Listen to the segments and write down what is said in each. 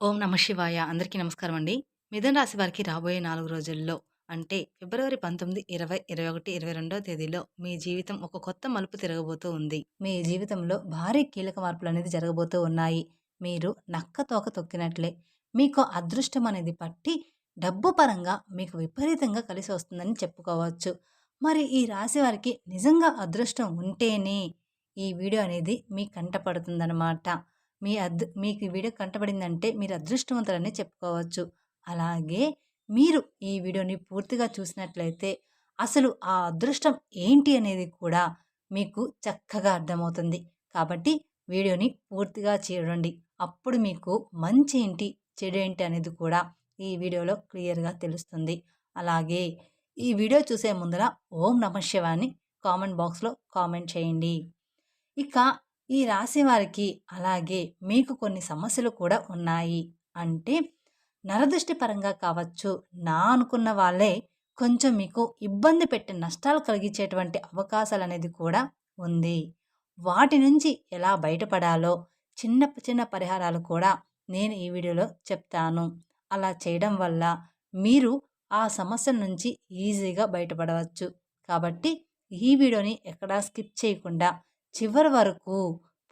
ఓం నమ శివాయ. అందరికీ నమస్కారం అండి. మిథున రాశి వారికి రాబోయే నాలుగు రోజుల్లో అంటే ఫిబ్రవరి పంతొమ్మిది ఇరవై ఇరవై ఒకటి ఇరవై రెండవ తేదీలో మీ జీవితం ఒక కొత్త మలుపు తిరగబోతూ ఉంది. మీ జీవితంలో భారీ కీలక మార్పులు అనేది జరగబోతూ ఉన్నాయి. మీరు నక్క తోక తొక్కినట్లే. మీకు అదృష్టం అనేది పట్టి డబ్బు పరంగా మీకు విపరీతంగా కలిసి వస్తుందని చెప్పుకోవచ్చు. మరి ఈ రాశి వారికి నిజంగా అదృష్టం ఉంటేనే ఈ వీడియో అనేది మీ కంటపడుతుందనమాట పడుతుందన్నమాట. మీ అద్ మీకు ఈ వీడియో కంటపడిందంటే మీరు అదృష్టవంతులని చెప్పుకోవచ్చు. అలాగే మీరు ఈ వీడియోని పూర్తిగా చూసినట్లయితే అసలు ఆ అదృష్టం ఏంటి అనేది కూడా మీకు చక్కగా అర్థమవుతుంది. కాబట్టి వీడియోని పూర్తిగా చూడండి. అప్పుడు మీకు మంచి ఏంటి చెడు ఏంటి అనేది కూడా ఈ వీడియోలో క్లియర్గా తెలుస్తుంది. అలాగే ఈ వీడియో చూసే ముందర ఓం నమ కామెంట్ బాక్స్లో కామెంట్ చేయండి. ఇక ఈ రాశి వారికి అలాగే మీకు కొన్ని సమస్యలు కూడా ఉన్నాయి. అంటే నరదృష్టి పరంగా కావచ్చు నా అనుకున్న వాళ్ళే కొంచెం మీకు ఇబ్బంది పెట్టి నష్టాలు కలిగించేటువంటి అవకాశాలు అనేది కూడా ఉంది. వాటి నుంచి ఎలా బయటపడాలో చిన్న చిన్న పరిహారాలు కూడా నేను ఈ వీడియోలో చెప్తాను. అలా చేయడం వల్ల మీరు ఆ సమస్య నుంచి ఈజీగా బయటపడవచ్చు. కాబట్టి ఈ వీడియోని ఎక్కడా స్కిప్ చేయకుండా చివరి వరకు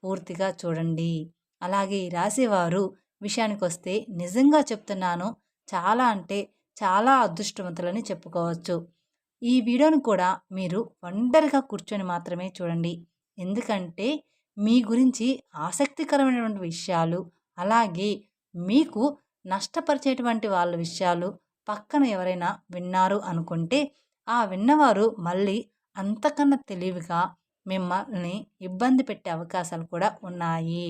పూర్తిగా చూడండి. అలాగే రాసేవారు విషయానికి వస్తే నిజంగా చెప్తున్నాను చాలా అంటే చాలా అదృష్టవంతులని చెప్పుకోవచ్చు. ఈ వీడియోను కూడా మీరు ఒంటరిగా కూర్చొని మాత్రమే చూడండి. ఎందుకంటే మీ గురించి ఆసక్తికరమైనటువంటి విషయాలు అలాగే మీకు నష్టపరిచేటువంటి వాళ్ళ విషయాలు పక్కన ఎవరైనా విన్నారు అనుకుంటే ఆ విన్నవారు మళ్ళీ అంతకన్నా తెలివిగా మిమ్మల్ని ఇబ్బంది పెట్టే అవకాశాలు కూడా ఉన్నాయి.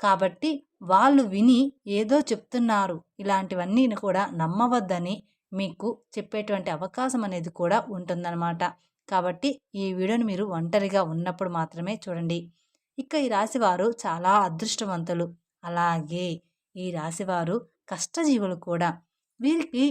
కాబట్టి వాళ్ళు విని ఏదో చెప్తున్నారు. ఇలాంటివన్నీ కూడా నమ్మవద్దని మీకు చెప్పేటువంటి అవకాశం అనేది కూడా ఉంటుందన్నమాట. కాబట్టి ఈ వీడియోని మీరు ఒంటరిగా ఉన్నప్పుడు మాత్రమే చూడండి. ఇక ఈ రాశివారు చాలా అదృష్టవంతులు. అలాగే ఈ రాశివారు కష్టజీవులు కూడా. వీరికి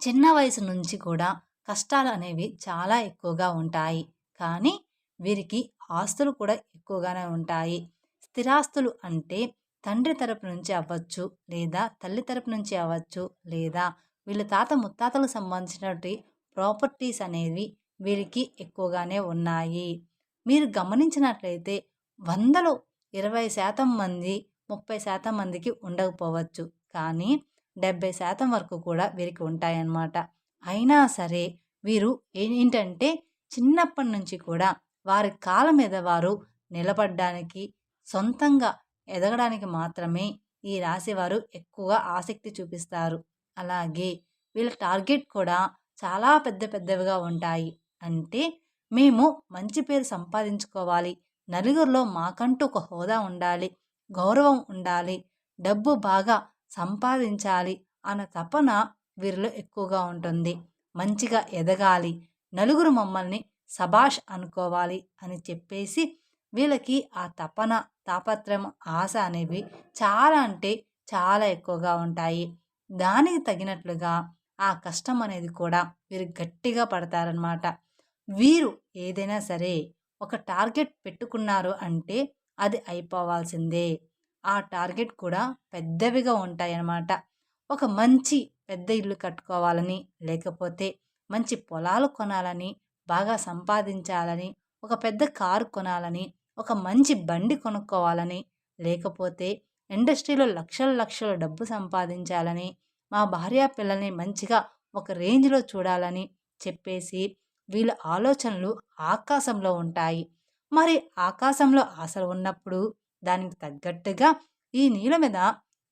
చిన్న వయసు నుంచి కూడా కష్టాలు అనేవి చాలా ఎక్కువగా ఉంటాయి. కానీ వీరికి ఆస్తులు కూడా ఎక్కువగానే ఉంటాయి. స్థిరాస్తులు అంటే తండ్రి తరపు నుంచి అవ్వచ్చు లేదా తల్లి తరపు నుంచి అవ్వచ్చు లేదా వీళ్ళ తాత ముత్తాతలకు సంబంధించినటువంటి ప్రాపర్టీస్ అనేవి వీరికి ఎక్కువగానే ఉన్నాయి. మీరు గమనించినట్లయితే వందలో ఇరవై శాతం మంది ముప్పై శాతం మందికి ఉండకపోవచ్చు. కానీ డెబ్బై శాతం వరకు కూడా వీరికి ఉంటాయన్నమాట. అయినా సరే వీరు ఏంటంటే చిన్నప్పటి నుంచి కూడా వారి కాళ్ళ మీద వారు నిలబడడానికి సొంతంగా ఎదగడానికి మాత్రమే ఈ రాశివారు ఎక్కువగా ఆసక్తి చూపిస్తారు. అలాగే వీళ్ళ టార్గెట్ కూడా చాలా పెద్ద పెద్దవిగా ఉంటాయి. అంటే మేము మంచి పేరు సంపాదించుకోవాలి. నలుగురిలో మాకంటూ ఒక హోదా ఉండాలి. గౌరవం ఉండాలి. డబ్బు బాగా సంపాదించాలి అన్న తపన వీరిలో ఎక్కువగా ఉంటుంది. మంచిగా ఎదగాలి. నలుగురు మమ్మల్ని సభాష్ అనుకోవాలి అని చెప్పేసి వీళ్ళకి ఆ తపన తాపత్రయం ఆశ అనేవి చాలా అంటే చాలా ఎక్కువగా ఉంటాయి. దానికి తగినట్లుగా ఆ కష్టం అనేది కూడా వీరు గట్టిగా పడతారనమాట వీరు ఏదైనా సరే ఒక టార్గెట్ పెట్టుకున్నారు అంటే అది అయిపోవాల్సిందే. ఆ టార్గెట్ కూడా పెద్దవిగా ఉంటాయన్నమాట. ఒక మంచి పెద్ద ఇల్లు కట్టుకోవాలని లేకపోతే మంచి పొలాలు కొనాలని బాగా సంపాదించాలని ఒక పెద్ద కారు కొనాలని ఒక మంచి బండి కొనుక్కోవాలని లేకపోతే ఇండస్ట్రీలో లక్షల లక్షల డబ్బు సంపాదించాలని మా భార్య పిల్లల్ని మంచిగా ఒక రేంజ్లో చూడాలని చెప్పేసి వీళ్ళ ఆలోచనలు ఆకాశంలో ఉంటాయి. మరి ఆకాశంలో ఆశలు ఉన్నప్పుడు దానికి తగ్గట్టుగా ఈ నీళ్ళ మీద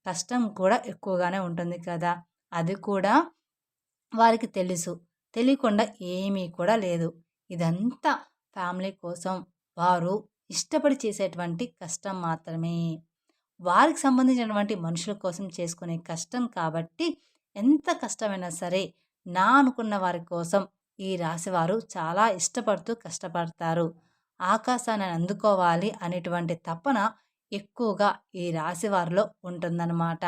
కష్టం కూడా ఎక్కువగానే ఉంటుంది కదా! అది కూడా వారికి తెలుసు. తెలియకుండా ఏమీ కూడా లేదు. ఇదంతా ఫ్యామిలీ కోసం వారు ఇష్టపడి చేసేటువంటి కష్టం మాత్రమే. వారికి సంబంధించినటువంటి మనుషుల కోసం చేసుకునే కష్టం కాబట్టి ఎంత కష్టమైనా సరే నా అనుకున్న వారి కోసం ఈ రాశివారు చాలా ఇష్టపడుతూ కష్టపడతారు. ఆకాశాన్ని అందుకోవాలి అనేటువంటి తపన ఎక్కువగా ఈ రాశివారిలో ఉంటుందన్నమాట.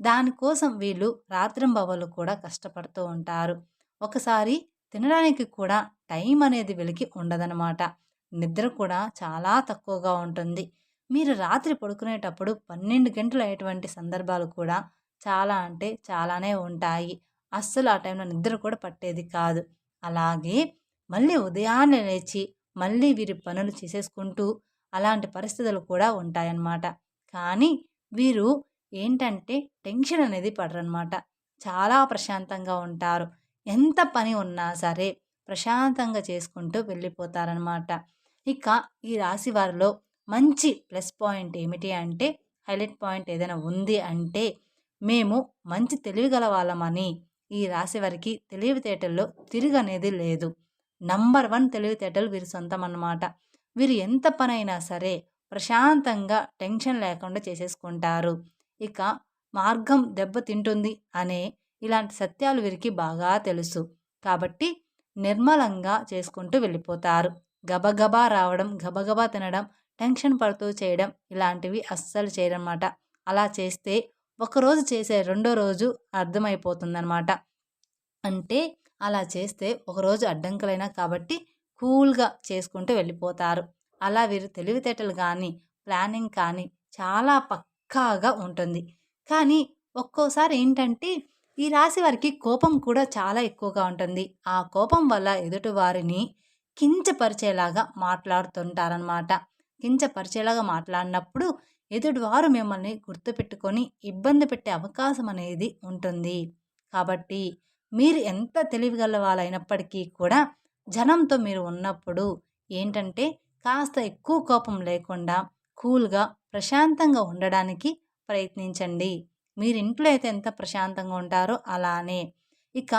దానికోసం వీళ్ళు రాత్రింబవలు కూడా కష్టపడుతూ ఉంటారు. ఒకసారి తినడానికి కూడా టైం అనేది వెలికి ఉండదనమాట నిద్ర కూడా చాలా తక్కువగా ఉంటుంది. మీరు రాత్రి పడుకునేటప్పుడు పన్నెండు గంటలు అయ్యేటువంటి సందర్భాలు కూడా చాలా అంటే చాలానే ఉంటాయి. అస్సలు ఆ టైంలో నిద్ర కూడా పట్టేది కాదు. అలాగే మళ్ళీ ఉదయాన్నే లేచి మళ్ళీ వీరి పనులు చేసేసుకుంటూ అలాంటి పరిస్థితులు కూడా ఉంటాయన్నమాట. కానీ వీరు ఏంటంటే టెన్షన్ అనేది పడరనమాట చాలా ప్రశాంతంగా ఉంటారు. ఎంత పని ఉన్నా సరే ప్రశాంతంగా చేసుకుంటూ వెళ్ళిపోతారనమాట ఇక ఈ రాశి వారిలో మంచి ప్లస్ పాయింట్ ఏమిటి అంటే హైలైట్ పాయింట్ ఏదైనా ఉంది అంటే మేము మంచి తెలివిగల వాళ్ళమని ఈ రాశి వారికి తెలివితేటల్లో తిరిగనేది లేదు. నంబర్ వన్ తెలివితేటలు వీరి సొంతం అన్నమాట వీరు ఎంత పనైనా సరే ప్రశాంతంగా టెన్షన్ లేకుండా చేసేసుకుంటారు. ఇక మార్గం దెబ్బతింటుంది అనే ఇలాంటి సత్యాలు వీరికి బాగా తెలుసు. కాబట్టి నిర్మలంగా చేసుకుంటూ వెళ్ళిపోతారు. గబగబా రావడం గబగబా తినడం టెన్షన్ పడుతూ చేయడం ఇలాంటివి అస్సలు చేయరన్నమాట. అలా చేస్తే ఒకరోజు చేసే రెండో రోజు అర్థమైపోతుందన్నమాట. అంటే అలా చేస్తే ఒకరోజు అడ్డంకులైనా కాబట్టి కూల్గా చేసుకుంటూ వెళ్ళిపోతారు. అలా వీరు తెలివితేటలు కానీ ప్లానింగ్ కానీ చాలా పక్కాగా ఉంటుంది. కానీ ఒక్కోసారి ఏంటంటే ఈ రాశి వారికి కోపం కూడా చాలా ఎక్కువగా ఉంటుంది. ఆ కోపం వల్ల ఎదుటి వారిని కించపరిచేలాగా మాట్లాడుతుంటారనమాట కించపరిచేలాగా మాట్లాడినప్పుడు ఎదుటివారు మిమ్మల్ని గుర్తుపెట్టుకొని ఇబ్బంది పెట్టే అవకాశం అనేది ఉంటుంది. కాబట్టి మీరు ఎంత తెలివిగల వాళ్ళైనప్పటికీ కూడా జనంతో మీరు ఉన్నప్పుడు ఏంటంటే కాస్త ఎక్కువ కోపం లేకుండా కూల్గా ప్రశాంతంగా ఉండడానికి ప్రయత్నించండి. మీరు ఇంట్లో అయితే ఎంత ప్రశాంతంగా ఉంటారో అలానే. ఇక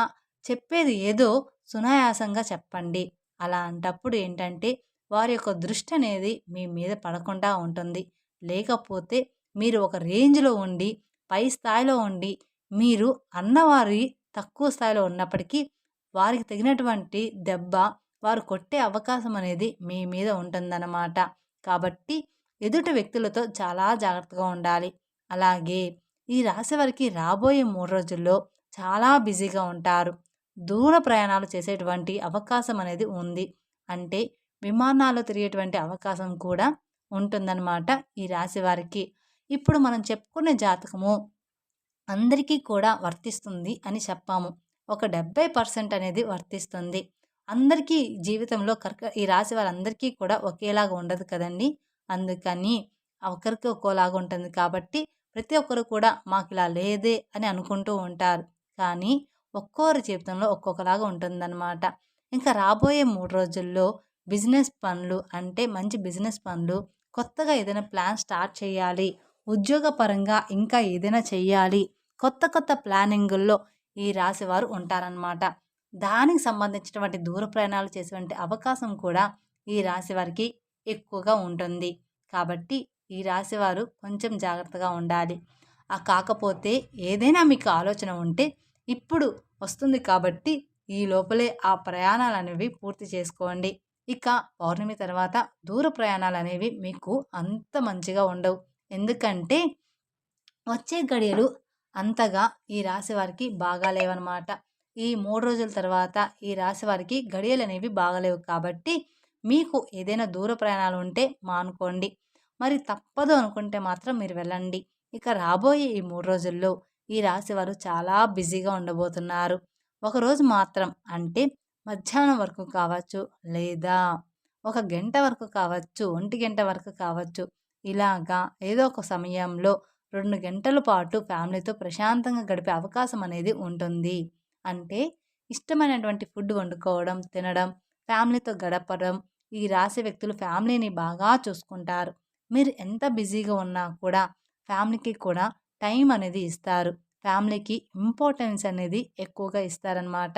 చెప్పేది ఏదో సునాయాసంగా చెప్పండి. అలా అంటప్పుడు ఏంటంటే వారి యొక్క దృష్టి అనేది మీ మీద పడకుండా ఉంటుంది. లేకపోతే మీరు ఒక రేంజ్లో ఉండి పై స్థాయిలో ఉండి మీరు అన్నవారి తక్కువ స్థాయిలో ఉన్నప్పటికీ వారికి తగినటువంటి దెబ్బ వారు కొట్టే అవకాశం అనేది మీ మీద ఉంటుందన్నమాట. కాబట్టి ఎదుటి వ్యక్తులతో చాలా జాగ్రత్తగా ఉండాలి. అలాగే ఈ రాశి వారికి రాబోయే మూడు రోజుల్లో చాలా బిజీగా ఉంటారు. దూర ప్రయాణాలు చేసేటువంటి అవకాశం అనేది ఉంది. అంటే విమానాలు తిరిగేటువంటి అవకాశం కూడా ఉంటుందన్నమాట ఈ రాశి వారికి. ఇప్పుడు మనం చెప్పుకునే జాతకము అందరికీ కూడా వర్తిస్తుంది అని చెప్పాము. ఒక డెబ్బై పర్సెంట్ అనేది వర్తిస్తుంది. అందరికీ జీవితంలో కర్క ఈ రాశి వారందరికీ కూడా ఒకేలాగా ఉండదు కదండి. అందుకని ఒకరికి ఒక్కోలాగా ఉంటుంది కాబట్టి ప్రతి ఒక్కరు కూడా మాకు ఇలా లేదే అని అనుకుంటూ ఉంటారు. కానీ ఒక్కొక్కరి జీవితంలో ఒక్కొక్కలాగా ఉంటుందన్నమాట. ఇంకా రాబోయే మూడు రోజుల్లో బిజినెస్ పనులు అంటే మంచి బిజినెస్ పనులు కొత్తగా ఏదైనా ప్లాన్ స్టార్ట్ చేయాలి ఉద్యోగపరంగా ఇంకా ఏదైనా చేయాలి కొత్త కొత్త ప్లానింగుల్లో ఈ రాశి వారు ఉంటారనమాట దానికి సంబంధించినటువంటి దూర ప్రయాణాలు చేసేటువంటి అవకాశం కూడా ఈ రాశి వారికి ఎక్కువగా ఉంటుంది. కాబట్టి ఈ రాశివారు కొంచెం జాగ్రత్తగా ఉండాలి. ఆ కాకపోతే ఏదైనా మీకు ఆలోచన ఉంటే ఇప్పుడు వస్తుంది కాబట్టి ఈ లోపలే ఆ ప్రయాణాలు అనేవి పూర్తి చేసుకోండి. ఇక పౌర్ణమి తర్వాత దూర ప్రయాణాలు అనేవి మీకు అంత మంచిగా ఉండవు. ఎందుకంటే వచ్చే గడియలు అంతగా ఈ రాశి వారికి బాగాలేవన్నమాట ఈ మూడు రోజుల తర్వాత ఈ రాశి వారికి గడియలు అనేవి బాగలేవు కాబట్టి మీకు ఏదైనా దూర ప్రయాణాలు ఉంటే మానుకోండి మరి తప్పదు అనుకుంటే మాత్రం మీరు వెళ్ళండి. ఇక రాబోయే ఈ మూడు రోజుల్లో ఈ రాశి వారు చాలా బిజీగా ఉండబోతున్నారు. ఒకరోజు మాత్రం అంటే మధ్యాహ్నం వరకు కావచ్చు లేదా ఒక గంట వరకు కావచ్చు ఒంటి గంట వరకు కావచ్చు. ఇలాగా ఏదో ఒక సమయంలో రెండు గంటల పాటు ఫ్యామిలీతో ప్రశాంతంగా గడిపే అవకాశం అనేది ఉంటుంది. అంటే ఇష్టమైనటువంటి ఫుడ్ వండుకోవడం తినడం ఫ్యామిలీతో గడపడం ఈ రాశి వ్యక్తులు ఫ్యామిలీని బాగా చూసుకుంటారు. మీరు ఎంత బిజీగా ఉన్నా కూడా ఫ్యామిలీకి కూడా టైం అనేది ఇస్తారు. ఫ్యామిలీకి ఇంపార్టెన్స్ అనేది ఎక్కువగా ఇస్తారనమాట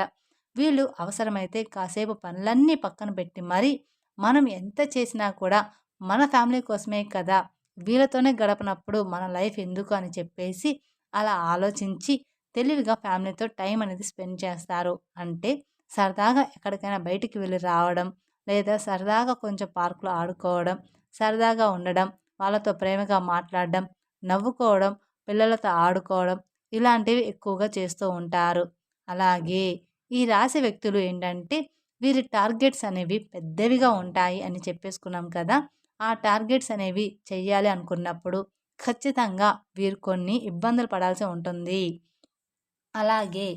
వీళ్ళు అవసరమైతే కాసేపు పనులన్నీ పక్కన పెట్టి మరి మనం ఎంత చేసినా కూడా మన ఫ్యామిలీ కోసమే కదా వీళ్ళతోనే గడపనప్పుడు మన లైఫ్ ఎందుకు అని చెప్పేసి అలా ఆలోచించి తెలివిగా ఫ్యామిలీతో టైం అనేది స్పెండ్ చేస్తారు. అంటే సరదాగా ఎక్కడికైనా బయటికి వెళ్ళి రావడం లేదా సరదాగా కొంచెం పార్కులో ఆడుకోవడం సరదాగా ఉండడం వాళ్ళతో ప్రేమగా మాట్లాడడం నవ్వుకోవడం పిల్లలతో ఆడుకోవడం ఇలాంటివి ఎక్కువగా చేస్తూ ఉంటారు. అలాగే ఈ రాశి వ్యక్తులు ఏంటంటే వీరి టార్గెట్స్ అనేవి పెద్దవిగా ఉంటాయి అని చెప్పేసుకున్నాం కదా. ఆ టార్గెట్స్ అనేవి చెయ్యాలి అనుకున్నప్పుడు ఖచ్చితంగా వీరు కొన్ని ఇబ్బందులు పడాల్సి ఉంటుంది. అలాగే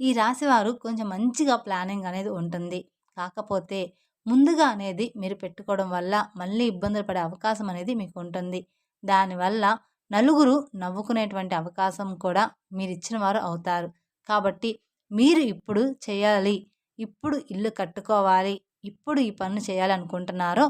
ఈ రాశివారు కొంచెం మంచిగా ప్లానింగ్ అనేది ఉంటుంది. కాకపోతే ముందుగా అనేది మీరు పెట్టుకోవడం వల్ల మళ్ళీ ఇబ్బందులు పడే అవకాశం అనేది మీకు ఉంటుంది. దానివల్ల నలుగురు నవ్వుకునేటువంటి అవకాశం కూడా మీరు ఇచ్చిన వారు అవుతారు. కాబట్టి మీరు ఇప్పుడు చేయాలి ఇప్పుడు ఇల్లు కట్టుకోవాలి ఇప్పుడు ఈ పనులు చేయాలి అనుకుంటున్నారో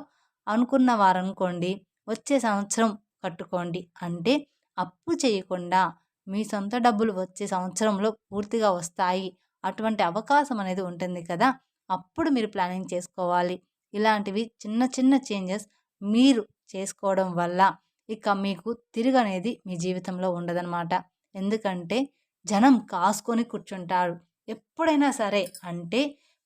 అనుకున్న వారు అనుకోండి వచ్చే సంవత్సరం కట్టుకోండి. అంటే అప్పు చేయకుండా మీ సొంత డబ్బులు వచ్చే సంవత్సరంలో పూర్తిగా వస్తాయి. అటువంటి అవకాశం అనేది ఉంటుంది కదా. అప్పుడు మీరు ప్లానింగ్ చేసుకోవాలి. ఇలాంటివి చిన్న చిన్న చేంజెస్ మీరు చేసుకోవడం వల్ల ఇక మీకు తిరిగి అనేది మీ జీవితంలో ఉండదన్నమాట. ఎందుకంటే జనం కాసుకొని కూర్చుంటారు. ఎప్పుడైనా సరే అంటే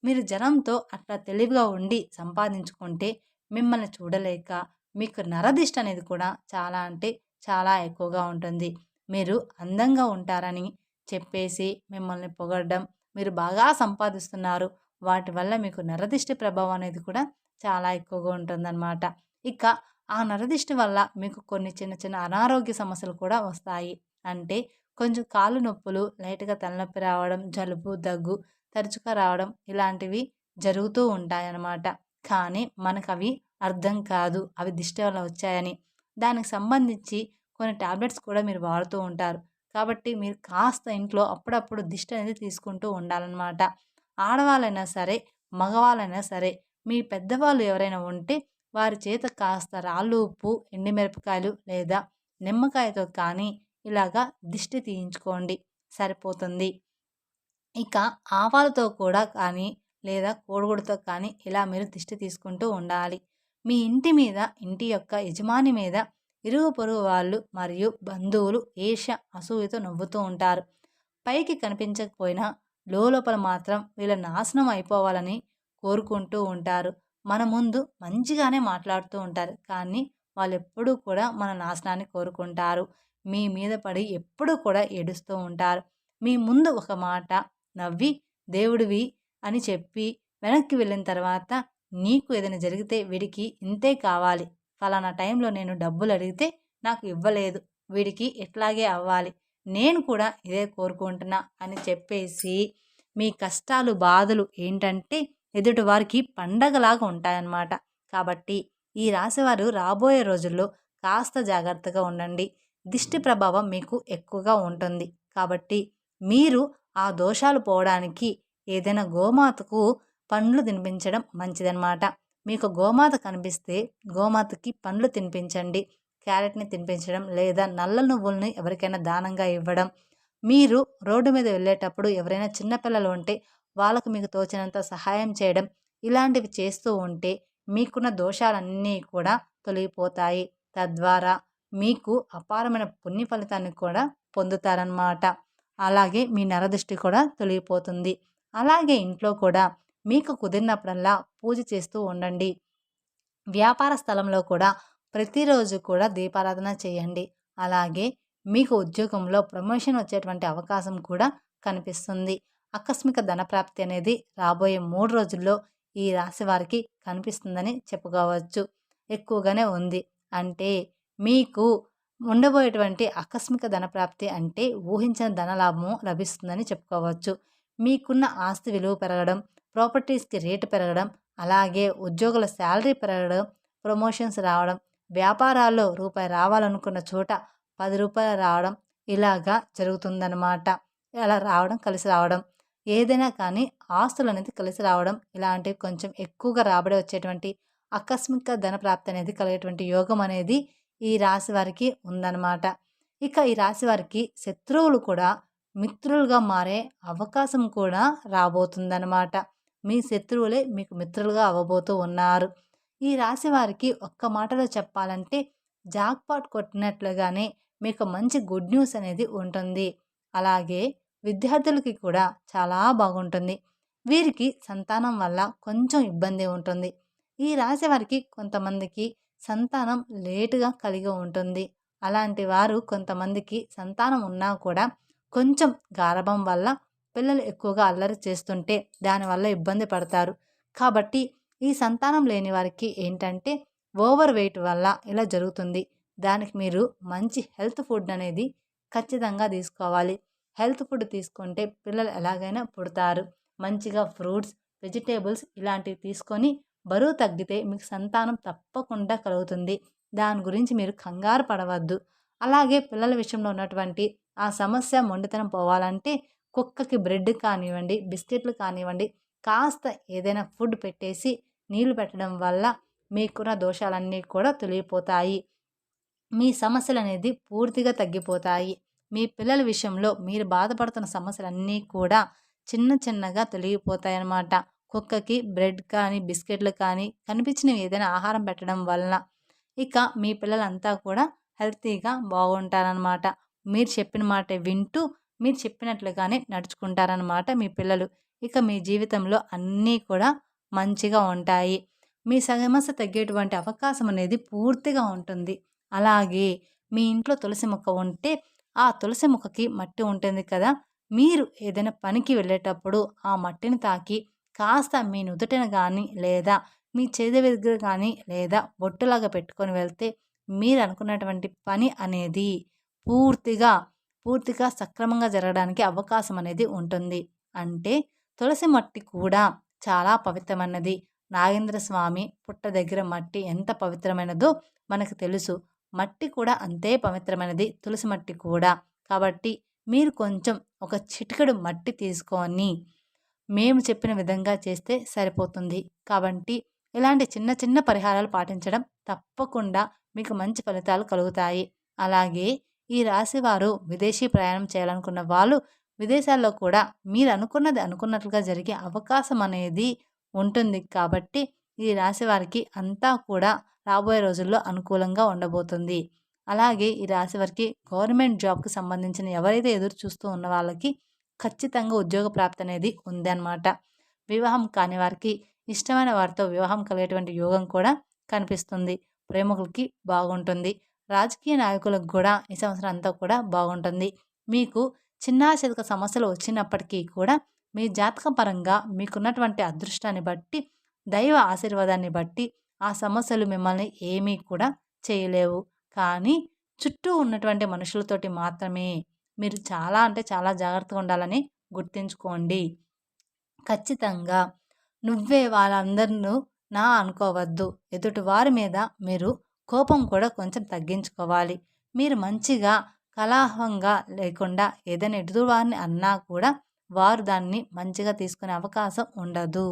మీరు జనంతో అట్లా తెలివిగా ఉండి సంపాదించుకుంటే మిమ్మల్ని చూడలేక మీకు నరదిష్ట అనేది కూడా చాలా అంటే చాలా ఎక్కువగా ఉంటుంది. మీరు అందంగా ఉంటారని చెప్పేసి మిమ్మల్ని పొగడడం మీరు బాగా సంపాదిస్తున్నారు. వాటి వల్ల మీకు నరదిష్టి ప్రభావం అనేది కూడా చాలా ఎక్కువగా ఉంటుందన్నమాట. ఇక ఆ నరదిష్టి వల్ల మీకు కొన్ని చిన్న చిన్న అనారోగ్య సమస్యలు కూడా వస్తాయి. అంటే కొంచెం కాళ్ళు నొప్పులు లైట్గా తలనొప్పి రావడం జలుబు దగ్గు తరచుగా రావడం ఇలాంటివి జరుగుతూ ఉంటాయన్నమాట. కానీ మనకు అవి అర్థం కాదు. అవి దిష్టి వల్ల వచ్చాయని. దానికి సంబంధించి కొన్ని టాబ్లెట్స్ కూడా మీరు వాడుతూ ఉంటారు. కాబట్టి మీరు కాస్త ఇంట్లో అప్పుడప్పుడు దిష్టి అనేది తీసుకుంటూ ఉండాలన్నమాట. ఆడవాళ్ళైనా సరే మగవాళ్ళైనా సరే మీ పెద్దవాళ్ళు ఎవరైనా ఉంటే వారి చేత కాస్త రాళ్ళు ఉప్పు ఎండిమిరపకాయలు లేదా నిమ్మకాయతో కానీ ఇలాగా దిష్టి తీయించుకోండి. సరిపోతుంది. ఇక ఆవాలతో కూడా కానీ లేదా కోడిగుడితో కానీ ఇలా మీరు దిష్టి తీసుకుంటూ ఉండాలి. మీ ఇంటి మీద ఇంటి యొక్క యజమాని మీద ఇరుగు పొరుగు వాళ్ళు మరియు బంధువులు ఏష అసూయతో నవ్వుతూ ఉంటారు. పైకి కనిపించకపోయినా లోపల మాత్రం వీళ్ళ నాశనం అయిపోవాలని కోరుకుంటూ ఉంటారు. మన ముందు మంచిగానే మాట్లాడుతూ ఉంటారు. కానీ వాళ్ళు ఎప్పుడూ కూడా మన నాశనాన్ని కోరుకుంటారు. మీ మీద పడి ఎప్పుడూ కూడా ఏడుస్తూ ఉంటారు. మీ ముందు ఒక మాట నవ్వి దేవుడివి అని చెప్పి వెనక్కి వెళ్ళిన తర్వాత నీకు ఏదైనా జరిగితే వీడికి ఇంతే కావాలి. ఫలానా టైంలో నేను డబ్బులు అడిగితే నాకు ఇవ్వలేదు. వీడికి ఎట్లాగే అవ్వాలి. నేను కూడా ఇదే కోరుకుంటున్నా అని చెప్పేసి మీ కష్టాలు బాధలు ఏంటంటే ఎదుటి వారికి పండగలాగా ఉంటాయన్నమాట. కాబట్టి ఈ రాశివారు రాబోయే రోజుల్లో కాస్త జాగ్రత్తగా ఉండండి. దిష్టి ప్రభావం మీకు ఎక్కువగా ఉంటుంది. కాబట్టి మీరు ఆ దోషాలు పోవడానికి ఏదైనా గోమాతకు పండ్లు తినిపించడం మంచిదన్నమాట. మీకు గోమాత కనిపిస్తే గోమాతకి పండ్లు తినిపించండి. క్యారెట్ని తినిపించడం లేదా నల్ల నువ్వుల్ని ఎవరికైనా దానంగా ఇవ్వడం. మీరు రోడ్డు మీద వెళ్ళేటప్పుడు ఎవరైనా చిన్నపిల్లలు ఉంటే వాళ్ళకు మీకు తోచినంత సహాయం చేయడం ఇలాంటివి చేస్తూ ఉంటే మీకున్న దోషాలన్నీ కూడా తొలగిపోతాయి. తద్వారా మీకు అపారమైన పుణ్య ఫలితాన్ని కూడా పొందుతారనమాట అలాగే మీ నరదృష్టి కూడా తొలగిపోతుంది. అలాగే ఇంట్లో కూడా మీకు కుదిరినప్పుడల్లా పూజ చేస్తూ ఉండండి. వ్యాపార స్థలంలో కూడా ప్రతిరోజు కూడా దీపారాధన చేయండి. అలాగే మీకు ఉద్యోగంలో ప్రమోషన్ వచ్చేటువంటి అవకాశం కూడా కనిపిస్తుంది. ఆకస్మిక ధనప్రాప్తి అనేది రాబోయే మూడు రోజుల్లో ఈ రాశి వారికి కనిపిస్తుందని చెప్పుకోవచ్చు. ఎక్కువగానే ఉంది. అంటే మీకు ఉండబోయేటువంటి ఆకస్మిక ధనప్రాప్తి అంటే ఊహించిన ధనలాభము లభిస్తుందని చెప్పుకోవచ్చు. మీకున్న ఆస్తి విలువ పెరగడం ప్రాపర్టీస్కి రేటు పెరగడం అలాగే ఉద్యోగుల శాలరీ పెరగడం ప్రమోషన్స్ రావడం వ్యాపారాల్లో రూపాయి రావాలనుకున్న చోట పది రూపాయలు రావడం ఇలాగా జరుగుతుందన్నమాట. అలా రావడం కలిసి రావడం. ఏదైనా కానీ ఆస్తులు అనేది కలిసి రావడం ఇలాంటివి కొంచెం ఎక్కువగా రాబడి వచ్చేటువంటి ఆకస్మిక ధన ప్రాప్తి అనేది కలిగేటువంటి యోగం అనేది ఈ రాశి వారికి ఉందన్నమాట. ఇక ఈ రాశి వారికి శత్రువులు కూడా మిత్రులుగా మారే అవకాశం కూడా రాబోతుందన్నమాట. మీ శత్రువులే మీకు మిత్రులుగా అవ్వబోతూ ఉన్నారు. ఈ రాశి వారికి ఒక్క మాటలో చెప్పాలంటే జాక్పాట్ కొట్టినట్లుగానే మీకు మంచి గుడ్ న్యూస్ అనేది ఉంటుంది. అలాగే విద్యార్థులకి కూడా చాలా బాగుంటుంది. వీరికి సంతానం వల్ల కొంచెం ఇబ్బంది ఉంటుంది. ఈ రాశి వారికి కొంతమందికి సంతానం లేటుగా కలిగి ఉంటుంది. అలాంటి వారు కొంతమందికి సంతానం ఉన్నా కూడా కొంచెం గారభం వల్ల పిల్లలు ఎక్కువగా అల్లరి చేస్తుంటే దానివల్ల ఇబ్బంది పడతారు. కాబట్టి ఈ సంతానం లేని వారికి ఏంటంటే ఓవర్ వెయిట్ వల్ల ఇలా జరుగుతుంది. దానికి మీరు మంచి హెల్త్ ఫుడ్ అనేది ఖచ్చితంగా తీసుకోవాలి. హెల్త్ ఫుడ్ తీసుకుంటే పిల్లలు ఎలాగైనా పుడతారు. మంచిగా ఫ్రూట్స్ వెజిటేబుల్స్ ఇలాంటివి తీసుకొని బరువు తగ్గితే మీకు సంతానం తప్పకుండా కలుగుతుంది. దాని గురించి మీరు కంగారు పడవద్దు. అలాగే పిల్లల విషయంలో ఉన్నటువంటి ఆ సమస్య మొండితనం పోవాలంటే కుక్కకి బ్రెడ్ కానివ్వండి బిస్కెట్లు కానివ్వండి కాస్త ఏదైనా ఫుడ్ పెట్టేసి నీళ్ళు పెట్టడం వల్ల మీకున్న దోషాలన్నీ కూడా తొలగిపోతాయి. మీ సమస్యలు అనేది పూర్తిగా తగ్గిపోతాయి. మీ పిల్లల విషయంలో మీరు బాధపడుతున్న సమస్యలన్నీ కూడా చిన్న చిన్నగా తొలగిపోతాయన్నమాట. కుక్కకి బ్రెడ్ కానీ బిస్కెట్లు కానీ కనిపించినవి ఏదైనా ఆహారం పెట్టడం వలన ఇక మీ పిల్లలంతా కూడా హెల్తీగా బాగుంటారనమాట మీరు చెప్పిన మాట వింటూ మీరు చెప్పినట్లుగానే నడుచుకుంటారనమాట మీ పిల్లలు. ఇక మీ జీవితంలో అన్నీ కూడా మంచిగా ఉంటాయి. మీ సమస్య తగ్గేటువంటి అవకాశం అనేది పూర్తిగా ఉంటుంది. అలాగే మీ ఇంట్లో తులసి మొక్క ఉంటే ఆ తులసి మొక్కకి మట్టి ఉంటుంది కదా! మీరు ఏదైనా పనికి వెళ్ళేటప్పుడు ఆ మట్టిని తాకి కాస్త మీ నుదుటిన కానీ లేదా మీ చేతి దగ్గర కానీ లేదా బొట్టులాగా పెట్టుకొని వెళ్తే మీరు అనుకున్నటువంటి పని అనేది పూర్తిగా పూర్తిగా సక్రమంగా జరగడానికి అవకాశం అనేది ఉంటుంది. అంటే తులసి మట్టి కూడా చాలా పవిత్రమైనది. నాగేంద్ర స్వామి పుట్ట దగ్గర మట్టి ఎంత పవిత్రమైనదో మనకు తెలుసు. మట్టి కూడా అంతే పవిత్రమైనది. తులసి మట్టి కూడా. కాబట్టి మీరు కొంచెం ఒక చిటికెడు మట్టి తీసుకొని మేము చెప్పిన విధంగా చేస్తే సరిపోతుంది. కాబట్టి ఇలాంటి చిన్న చిన్న పరిహారాలు పాటించడం తప్పకుండా మీకు మంచి ఫలితాలు కలుగుతాయి. అలాగే ఈ రాశివారు విదేశీ ప్రయాణం చేయాలనుకున్న వాళ్ళు విదేశాల్లో కూడా మీరు అనుకున్నది అనుకున్నట్లుగా జరిగే అవకాశం అనేది ఉంటుంది. కాబట్టి ఈ రాశి వారికి అంతా కూడా రాబోయే రోజుల్లో అనుకూలంగా ఉండబోతుంది. అలాగే ఈ రాశి వారికి గవర్నమెంట్ జాబ్కి సంబంధించిన ఎవరైతే ఎదురు చూస్తూ ఉన్న వాళ్ళకి ఖచ్చితంగా ఉద్యోగ ప్రాప్తి అనేది ఉందన్నమాట. వివాహం కాని వారికి ఇష్టమైన వారితో వివాహం కలిగేటువంటి యోగం కూడా కనిపిస్తుంది. ప్రేమికులకి బాగుంటుంది. రాజకీయ నాయకులకు కూడా ఈ సంవత్సరం అంతా కూడా బాగుంటుంది. మీకు చిన్న చితక సమస్యలు వచ్చినప్పటికీ కూడా మీ జాతక పరంగా మీకున్నటువంటి అదృష్టాన్ని బట్టి దైవ ఆశీర్వాదాన్ని బట్టి ఆ సమస్యలు మిమ్మల్ని ఏమీ కూడా చేయలేవు. కానీ చుట్టూ ఉన్నటువంటి మనుషులతోటి మాత్రమే మీరు చాలా అంటే చాలా జాగ్రత్తగా ఉండాలని గుర్తుంచుకోండి. ఖచ్చితంగా నువ్వే వాళ్ళందరినూ నా అనుకోవద్దు. ఎదుటి వారి మీద మీరు కోపం కూడా కొంచెం తగ్గించుకోవాలి. మీరు మంచిగా కలాహంగా లేకుండా ఏదైనా ఎదుటివారిని అన్నా కూడా వారు దాన్ని మంచిగా తీసుకునే అవకాశం ఉండదు.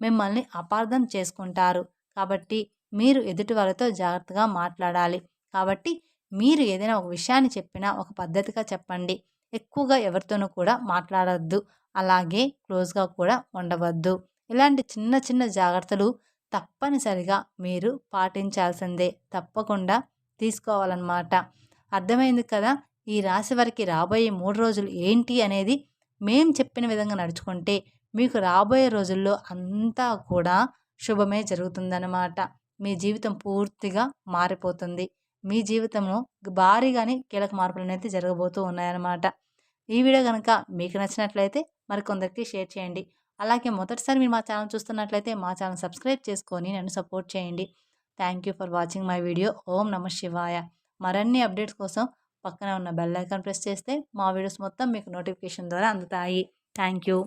మిమ్మల్ని అపార్థం చేసుకుంటారు. కాబట్టి మీరు ఎదుటి వారితో జాగ్రత్తగా మాట్లాడాలి. కాబట్టి మీరు ఏదైనా ఒక విషయాన్ని చెప్పినా ఒక పద్ధతిగా చెప్పండి. ఎక్కువగా ఎవరితోనూ కూడా మాట్లాడద్దు. అలాగే క్లోజ్గా కూడా ఉండవద్దు. ఇలాంటి చిన్న చిన్న జాగ్రత్తలు తప్పనిసరిగా మీరు పాటించాల్సిందే. తప్పకుండా తీసుకోవాలన్నమాట. అర్థమైంది కదా? ఈ రాశి వారికి రాబోయే మూడు రోజులు ఏంటి అనేది మేం చెప్పిన విధంగా నడుచుకుంటే మీకు రాబోయే రోజుల్లో అంతా కూడా శుభమే జరుగుతుందన్నమాట. మీ జీవితం పూర్తిగా మారిపోతుంది. మీ జీవితంలో భారీగానే కీలక మార్పులు అనేది జరగబోతూ ఉన్నాయన్నమాట. ఈ వీడియో కనుక మీకు నచ్చినట్లయితే మరికొందరికి షేర్ చేయండి. అలాగే మొదటిసారి మీరు మా ఛానల్ చూస్తున్నట్లయితే మా ఛానల్ సబ్స్క్రైబ్ చేసుకొని నన్ను సపోర్ట్ చేయండి. Thank you for watching my video. Om Namah Shivaya. మరిన్ని అప్డేట్స్ కోసం పక్కన ఉన్న బెల్ ఐకాన్ ప్రెస్ చేస్తే మా వీడియోస్ మొత్తం మీకు నోటిఫికేషన్ ద్వారా అందుతాయి. Thank you